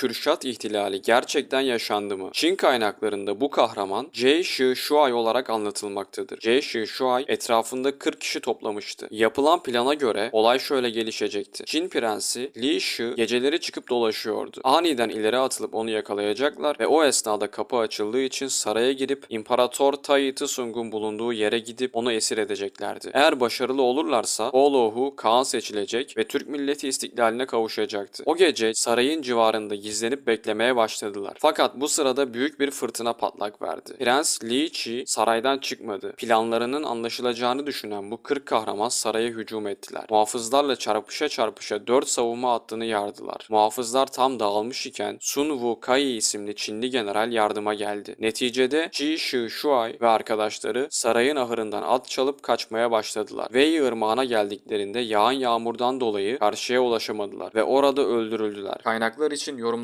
Kürşat ihtilali gerçekten yaşandı mı? Çin kaynaklarında bu kahraman Jie Shi Shuai olarak anlatılmaktadır. Jie Shi Shuai etrafında 40 kişi toplamıştı. Yapılan plana göre olay şöyle gelişecekti. Çin prensi Li Shi geceleri çıkıp dolaşıyordu. Aniden ileri atılıp onu yakalayacaklar ve o esnada kapı açıldığı için saraya girip İmparator Tai Sung'un bulunduğu yere gidip onu esir edeceklerdi. Eğer başarılı olurlarsa Olohu Kaan seçilecek ve Türk milleti istiklaline kavuşacaktı. O gece sarayın civarında gizlenip beklemeye başladılar. Fakat bu sırada büyük bir fırtına patlak verdi. Prens Li Qi saraydan çıkmadı. Planlarının anlaşılacağını düşünen bu 40 kahraman saraya hücum ettiler. Muhafızlarla çarpışa çarpışa 4 savunma hattını yardılar. Muhafızlar tam dağılmış iken Sun Wu Kai isimli Çinli general yardıma geldi. Neticede Ji Shi Shuai ve arkadaşları sarayın ahırından at çalıp kaçmaya başladılar. Wei ırmağına geldiklerinde yağan yağmurdan dolayı karşıya ulaşamadılar ve orada öldürüldüler. Kaynaklar için yorum